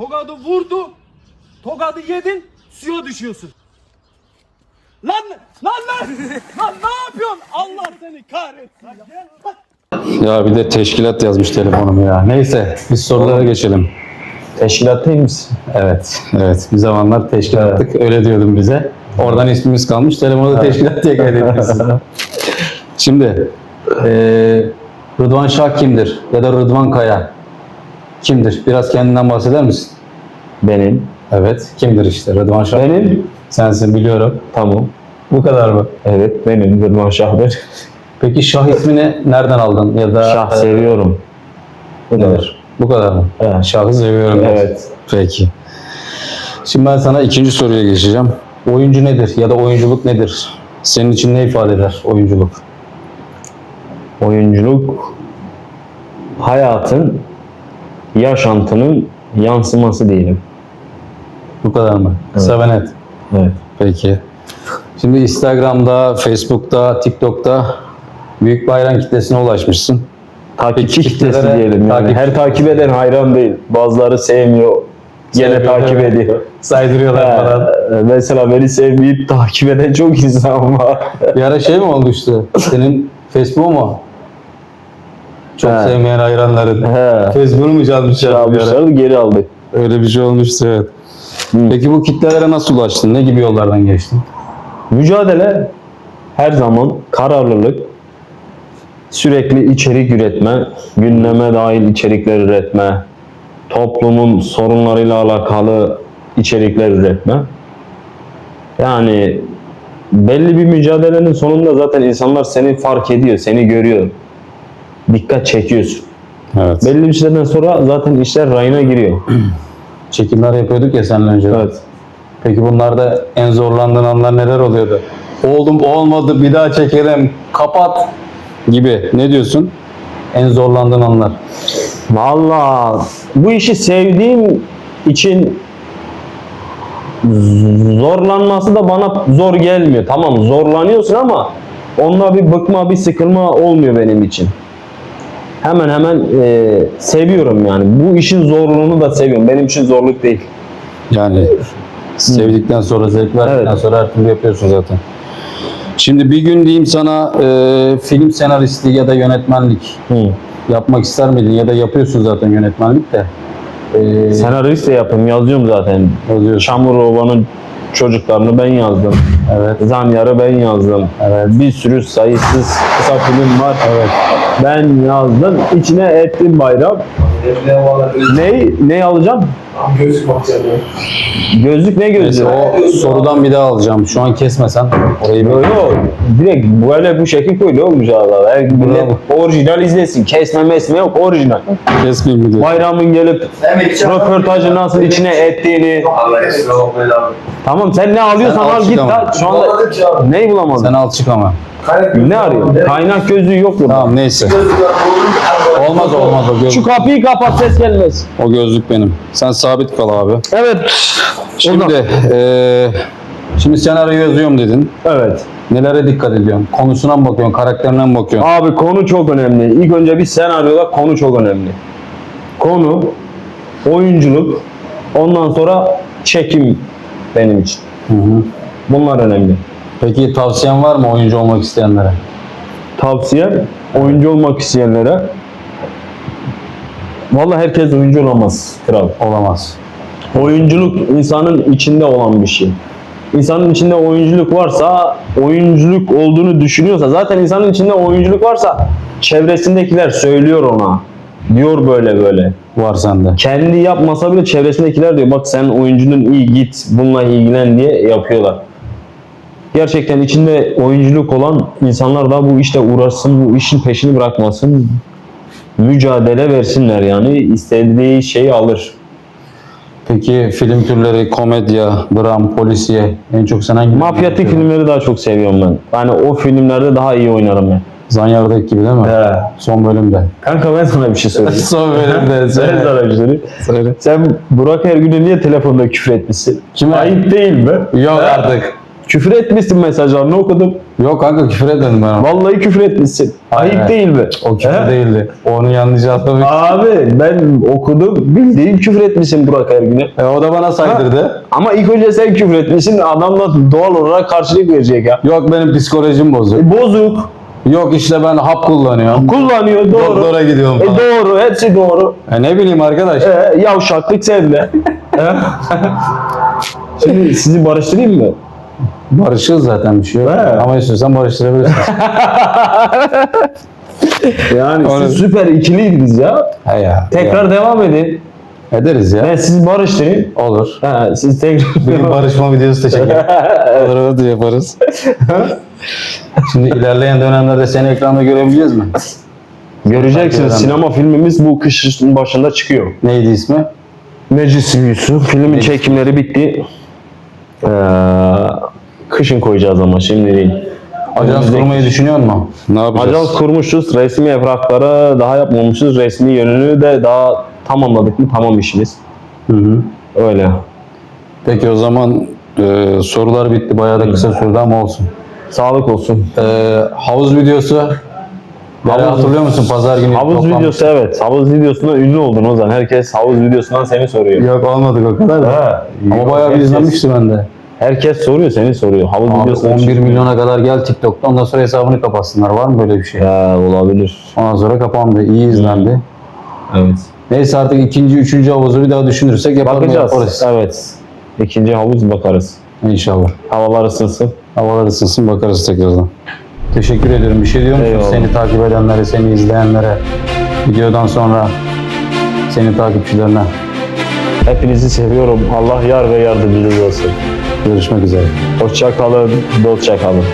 Tokadı vurdu. Tokadı yedin. Suya düşüyorsun. Lan lan lan. lan ne yapıyorsun? Allah seni kahretsin. ya. Gel. Ya bir de teşkilat yazmış telefonum ya. Neyse biz sorulara geçelim. Teşkilat değil misin? Evet, evet. Bir zamanlar teşkilattık. Öyle diyordum bize. Oradan ismimiz kalmış. Telefonu da teşkilat diye kaydetmişiz. Şimdi eee Rıdvan Şah kimdir? Ya da Rıdvan Kaya kimdir? Biraz kendinden bahseder misin? Benim. Evet. Kimdir işte Rıdvan Şah? Benim. Sensin biliyorum. Tamam. Bu kadar mı? Evet benim Rıdvan Şahber. Peki Şah ismini nereden aldın? Ya da Şah seviyorum. Bu nedir? Bu kadar mı? Evet. Şahı seviyorum. Evet. Peki. Şimdi ben sana ikinci soruya geçeceğim. Oyuncu nedir ya da oyunculuk nedir? Senin için ne ifade eder oyunculuk? Oyunculuk hayatın, yaşantının yansıması diyelim. Bu kadar mı? Kısa ve net. Evet. Peki. Şimdi Instagram'da, Facebook'ta, TikTok'ta büyük bir hayran kitlesine ulaşmışsın. Takipçi Peki, kitlesi kitlelere diyelim yani. takip- Her takip eden hayran değil. Bazıları sevmiyor. Gene Sevmiyor, takip evet. ediyor. Saydırıyorlar falan. Ee, mesela beni sevmeyip takip eden çok insan var. Bir ara şey mi olmuştu? Senin Facebook mu? Çok He. sevmeyen hayranların. He. Facebook'unu mu çalmışlar? bir ara? Almışlardı geri aldı. Öyle bir şey olmuştu evet. Peki bu kitlelere nasıl ulaştın? Ne gibi yollardan geçtin? Mücadele her zaman kararlılık, sürekli içerik üretme, gündeme dahil içerikler üretme, toplumun sorunlarıyla alakalı içerikler üretme. Yani belli bir mücadelenin sonunda zaten insanlar seni fark ediyor, seni görüyor. Dikkat çekiyorsun. Evet. Belli bir süreden sonra zaten işler rayına giriyor. Çekimler yapıyorduk ya seninle önce. Evet. Peki bunlarda en zorlandığın anlar neler oluyordu? Oldum olmadı bir daha çekelim kapat gibi. Ne diyorsun? En zorlandığın anlar. Valla bu işi sevdiğim için zorlanması da bana zor gelmiyor. Tamam zorlanıyorsun ama onda bir bıkma bir sıkılma olmuyor benim için. Hemen hemen e, seviyorum yani. Bu işin zorluğunu da seviyorum. Benim için zorluk değil. Yani sevdikten sonra zevk verdikten Evet. sonra her türlü yapıyorsun zaten. Şimdi bir gün diyeyim sana e, film senaristi ya da yönetmenlik Hı. yapmak ister miydin ya da yapıyorsun zaten yönetmenlik de. E, Senarist de yapıyorum. Yazıyorum zaten. yazıyorsun. Çamurova'nın çocuklarını ben yazdım. Evet. Zanyar'ı ben yazdım. Evet. Bir sürü sayısız kısa film var. Evet. Ben yazdım. İçine ettim bayram. Ne ne alacağım? Gözlük bakacağım. Gözlük ne gözlüğü? Neyse o sorudan bir daha alacağım. Şu an kesmesen orayı bir Yok. Direkt böyle bu şekil koyuyor olmuş Allah. Her millet orijinal izlesin. Kesme mesme yok orijinal. kesmeyeyim mi diyor. Bayramın gelip röportajı nasıl içine ettiğini. Tamam sen ne alıyorsan Sen al al git çık ama. da şu anda neyi bulamadın? Sen al çık ama. Ne arıyorsun? Kaynak gözlüğü yok burada. Tamam neyse. Olmaz olmaz o Şu gözlük. kapıyı kapat ses gelmez. O gözlük benim. Sen sabit kal abi. Evet. Şimdi eee şimdi senaryo yazıyorum dedin. Evet. Nelere dikkat ediyorsun? Konusuna mı bakıyorsun? Karakterine mi bakıyorsun? Abi konu çok önemli. İlk önce bir senaryoda konu çok önemli. Konu, oyunculuk, ondan sonra çekim benim için. Hı hı. Bunlar önemli. Peki tavsiyen var mı oyuncu olmak isteyenlere? Tavsiyem oyuncu olmak isteyenlere Vallahi herkes oyuncu olamaz kral. Olamaz. Oyunculuk insanın içinde olan bir şey. İnsanın içinde oyunculuk varsa, oyunculuk olduğunu düşünüyorsa, zaten insanın içinde oyunculuk varsa çevresindekiler söylüyor ona. Diyor böyle böyle. Var sende. Kendi yapmasa bile çevresindekiler diyor bak sen oyuncunun iyi git bununla ilgilen diye yapıyorlar. Gerçekten içinde oyunculuk olan insanlar da bu işte uğraşsın, bu işin peşini bırakmasın. Mücadele versinler yani istediği şeyi alır. Peki film türleri komedya, dram, polisiye en çok sen hangi? Mafyatik filmleri daha çok seviyorum ben. Yani o filmlerde daha iyi oynarım ben. Zanyar'daki gibi değil mi? He. Son bölümde. Kanka ben sana bir şey söyleyeyim. Son bölümde. ben söyle. sana bir şey söyleyeyim. Söyle. Sen Burak Ergün'e niye telefonda küfür etmişsin? Kime? Ayıp değil mi? Yok artık. Küfür etmişsin mesajlarını okudum. Yok kanka küfür etmedim ben ona. Vallahi küfür etmişsin. Ayıp hayır. değil mi? O küfür He? değildi. Onu yanlış anlamış. Abi ben okudum. Bildiğin küfür etmişsin Burak Ergün'e. E, o da bana saydırdı. Ama ilk önce sen küfür etmişsin. Adam da doğal olarak karşılık verecek ya. Yok benim psikolojim bozuk. E, bozuk. Yok işte ben hap kullanıyorum. Kullanıyor doğru. Doktora gidiyorum E, falan. doğru. Hepsi doğru. E, ne bileyim arkadaş. E, yavşaklık sende. E? Şimdi sizi barıştırayım mı? Barışırız zaten bir şey yok. He. Ama istiyorsan barıştırabilirsin. Yani Onu- siz süper ikiliydiniz ya. He ya. Tekrar devam edin. ya. Ederiz ya. Ben sizi barıştırayım. Olur. Ha, siz tekrar Bir barışma videosu da çekelim. Olur olur da yaparız. Şimdi ilerleyen dönemlerde seni ekranda görebileceğiz mi? Göreceksiniz sinema filmimiz bu kışın başında çıkıyor. Neydi ismi? Meclis Büyüsü. Filmin çekimleri bitti. Ee, kışın koyacağız ama şimdi değil. Ajans kurmayı düşünüyor musun? Ne yapacağız? Ajans kurmuşuz. Resmi evrakları daha yapmamışız. Resmi yönünü de daha tamamladık mı tamam işimiz. Hı hı. Öyle. Peki o zaman e, sorular bitti. Bayağı da kısa sürdü ama olsun. Sağlık olsun. E, havuz videosu. Havuz, hatırlıyor musun? Pazar günü Havuz toplanmış. videosu evet. Havuz videosundan ünlü oldun o zaman. Herkes havuz videosundan seni soruyor. Yok olmadık o kadar da. Ama bayağı bir izlenmişti bende. Herkes soruyor seni soruyor. Havuz Abi videosundan 11 çıkıyor. milyona kadar gel TikTok'ta ondan sonra hesabını kapatsınlar. Var mı böyle bir şey? Ya olabilir. Ondan sonra kapandı. İyi izlendi. Evet. Neyse artık ikinci, üçüncü havuzu bir daha düşünürsek yapalım Bakacağız. yaparız. Evet. İkinci havuz bakarız. İnşallah. Havalar ısınsın. Havalar ısınsın bakarız tekrardan. Teşekkür ediyorum. Bir şey diyor musun? Eyvallah. Seni takip edenlere, seni izleyenlere, videodan sonra senin takipçilerine. Hepinizi seviyorum. Allah yar ve yardımcınız olsun. Görüşmek üzere. Hoşça kalın. Dostça kalın.